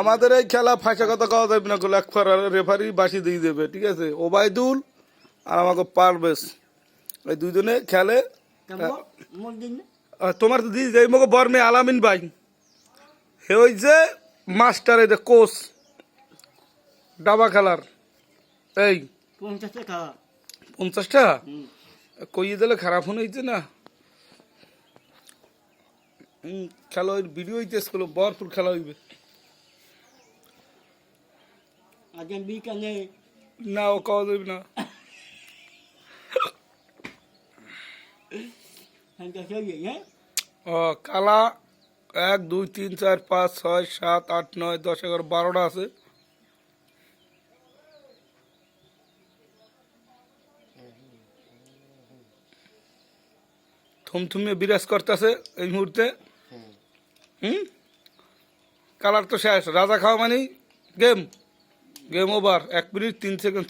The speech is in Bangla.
আমাদের এই খেলা ফাঁসা কথা কওয়া যাবে না এক রেফারি বাসি দিয়ে দেবে ঠিক আছে? ওবায়দুল আর আমাকে পারবেশ এই দুজনে খেলে। তোমার তো দিদি যাই মগে বর্মে আলামিন ভাই। হে ওই যে মাস্টার এই যে কোচ ডাবা খেলার। এই পঞ্চাশ টাকা। পঞ্চাশ টাকা? হুম। কইয়ে দিলে খারাপ হয়ে হয়েছে না? খেলা ভিডিও হইতেছে ভরপুর খেলা হইবে। আগে বিকালে না ও কওয়া যাবে না। হ্যাঁ হ্যাঁ? ও কালা এক দুই তিন চার পাঁচ ছয় সাত আট নয় দশ এগারো বারোটা আছে। থমথমে বিরাজ করতেছে এই মুহূর্তে। হুম। কালার তো শেষ রাজা খাওয়া মানে গেম। গেম ওভার এক মিনিট তিন সেকেন্ড